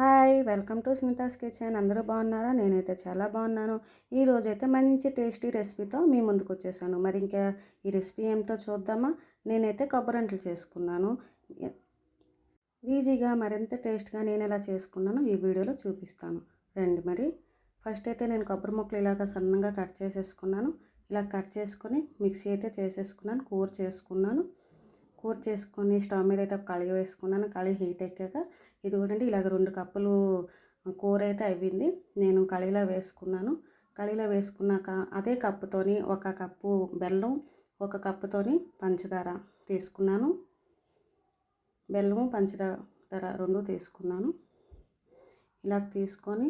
Hi welcome to Sunita's kitchen. అందరూ బాగున్నారా? నేనైతే చాలా బాగున్నాను. ఈరోజైతే మంచి టేస్టీ రెసిపీతో మీ ముందుకు వచ్చేసాను. మరి ఇంకా ఈ రెసిపీ ఏమిటో చూద్దామా? నేనైతే కొబ్బరంట్లు చేసుకున్నాను. ఈజీగా మరింత టేస్ట్గా నేను ఎలా చేసుకున్నానో ఈ వీడియోలో చూపిస్తాను. రండి మరి. ఫస్ట్ అయితే నేను కొబ్బరి ముక్కలు ఇలాగ సన్నగా కట్ చేసేసుకున్నాను. ఇలా కట్ చేసుకొని మిక్సీ అయితే చేసేసుకున్నాను కూర చేసుకున్నాను. కూర చేసుకొని స్టవ్ మీద అయితే కళాయి వేసుకున్నాను. కళాయి హీట్ ఎక్కాక ఇది కూడా ఇలాగ రెండు కప్పులు కూర అయితే అయ్యింది నేను కళీలో వేసుకున్నాను. కళీలో వేసుకున్నాక అదే కప్పుతోని ఒక కప్పు బెల్లం ఒక కప్పుతోని పంచదార తీసుకున్నాను. బెల్లము పంచదార రెండు తీసుకున్నాను. ఇలా తీసుకొని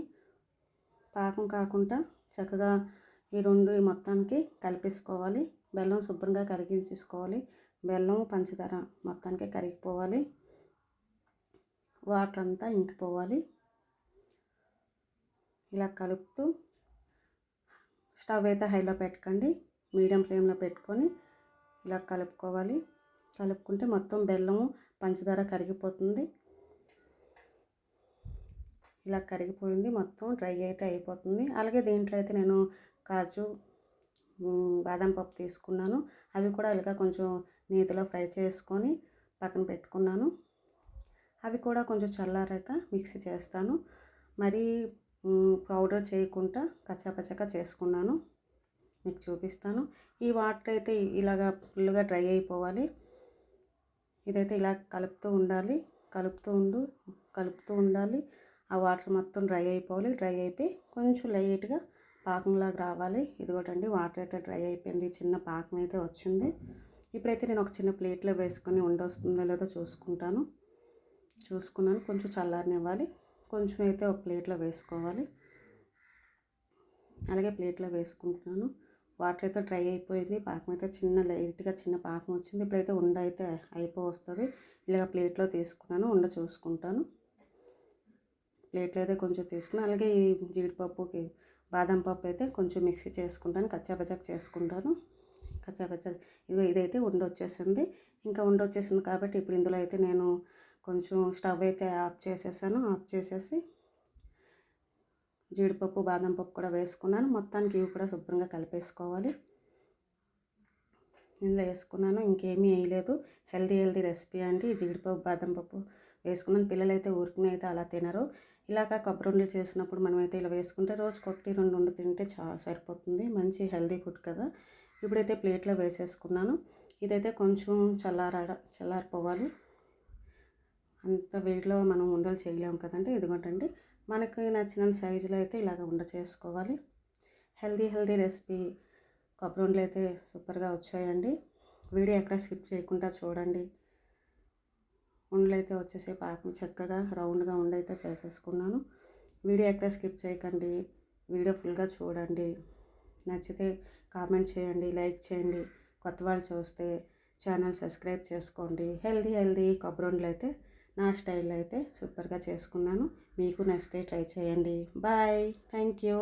పాకం కాకుండా చక్కగా ఈ రెండు మొత్తానికి కలిపేసుకోవాలి. బెల్లం శుభ్రంగా కరిగించేసుకోవాలి. బెల్లం పంచదార మొత్తానికి కరిగిపోవాలి. వాటర్ అంతా ఇంకిపోవాలి. ఇలా కలుపుతూ స్టవ్ అయితే హైలో పెట్టకండి. మీడియం ఫ్లేమ్లో పెట్టుకొని ఇలా కలుపుకోవాలి. కలుపుకుంటే మొత్తం బెల్లము పంచదార కరిగిపోతుంది. ఇలా కరిగిపోయింది. మొత్తం డ్రై అయితే అయిపోతుంది. అలాగే దీంట్లో అయితే నేను కాజు బాదం పప్పు తీసుకున్నాను. అవి కూడా ఇలాగ కొంచెం నేతిలో ఫ్రై చేసుకొని పక్కన పెట్టుకున్నాను. అవి కూడా కొంచెం చల్లారాక మిక్సీ చేస్తాను. మరి పౌడర్ చేయకుండా కచ్చాపచ్చగా చేసుకున్నాను. మీకు చూపిస్తాను. ఈ వాటర్ అయితే ఇలాగా ఫుల్గా డ్రై అయిపోవాలి. ఇదైతే ఇలా కలుపుతూ ఉండాలి. కలుపుతూ ఉండు కలుపుతూ ఉండాలి. ఆ వాటర్ మొత్తం డ్రై అయిపోవాలి. డ్రై అయిపోయి కొంచెం లైట్గా పాకంలాగా రావాలి. ఇదిగోటండి వాటర్ అయితే డ్రై అయిపోయింది. చిన్న పాకం అయితే వచ్చింది. ఇప్పుడైతే నేను ఒక చిన్న ప్లేట్లో వేసుకొని ఉండొస్తుందో లేదో చూసుకుంటాను. చూసుకున్నాను. కొంచెం చల్లారనివ్వాలి. కొంచెం అయితే ఒక ప్లేట్లో వేసుకోవాలి. అలాగే ప్లేట్లో వేసుకుంటున్నాను. వాటర్ అయితే డ్రై అయిపోయింది. పాకం అయితే చిన్న లైట్గా చిన్న పాకం వచ్చింది. ఇప్పుడైతే ఉండ అయితే అయిపో వస్తుంది ఇలాగ ప్లేట్లో తీసుకున్నాను. ఉండ చూసుకుంటాను. ప్లేట్లో అయితే కొంచెం తీసుకున్నాను. అలాగే ఈ జీడిపప్పుకి బాదం పప్పు అయితే కొంచెం మిక్సీ చేసుకుంటాను కచ్చాపచ్చాకు చేసుకుంటాను. కచ్చాపచ్చా ఇది ఇదైతే ఉండి వచ్చేసింది ఇంకా ఉండి వచ్చేసింది కాబట్టి ఇప్పుడు ఇందులో అయితే నేను కొంచెం స్టవ్ అయితే ఆఫ్ చేసేసాను. ఆఫ్ చేసేసి జీడిపప్పు బాదం పప్పు కూడా వేసుకున్నాను. మొత్తానికి ఇవి కూడా శుభ్రంగా కలిపేసుకోవాలి. ఇందులో వేసుకున్నాను. ఇంకేమీ వేయలేదు. హెల్దీ హెల్దీ రెసిపీ అండి. జీడిపప్పు బాదం పప్పు వేసుకున్నాను. పిల్లలు అయితే ఊరికనే అయితే అలా తినరు. ఇలాగ కొబ్బరి ఉండలు చేసినప్పుడు మనమైతే ఇలా వేసుకుంటే రోజుకొకటి రెండు ఉండి తింటే చా సరిపోతుంది. మంచి హెల్దీ ఫుడ్ కదా. ఇప్పుడైతే ప్లేట్లో వేసేసుకున్నాను. ఇదైతే కొంచెం చల్లారాడ చల్లారిపోవాలి. అంత వేడిలో మనం ఉండలు చేయలేము కదండి. ఇదిగోటండి మనకి నచ్చిన సైజులో అయితే ఇలాగ ఉండ చేసుకోవాలి. హెల్దీ హెల్దీ రెసిపీ కొబ్బరి ఉండలు అయితే సూపర్గా వచ్చాయండి. వీడియో ఎక్కడ స్కిప్ చేయకుండా చూడండి. ఉండలు అయితే వచ్చేసే పాకం చక్కగా రౌండ్గా ఉండైతే చేసేసుకున్నాను. వీడియో ఎక్కడ స్కిప్ చేయకండి. వీడియో ఫుల్గా చూడండి. నచ్చితే కామెంట్ చేయండి లైక్ చేయండి. కొత్త వాళ్ళు చూస్తే ఛానల్ సబ్స్క్రైబ్ చేసుకోండి. హెల్దీ హెల్దీ కొబ్బరి అయితే నా స్టైల్లో అయితే సూపర్గా చేసుకున్నాను. మీకు నచ్చితే ట్రై చేయండి. బాయ్. Thank you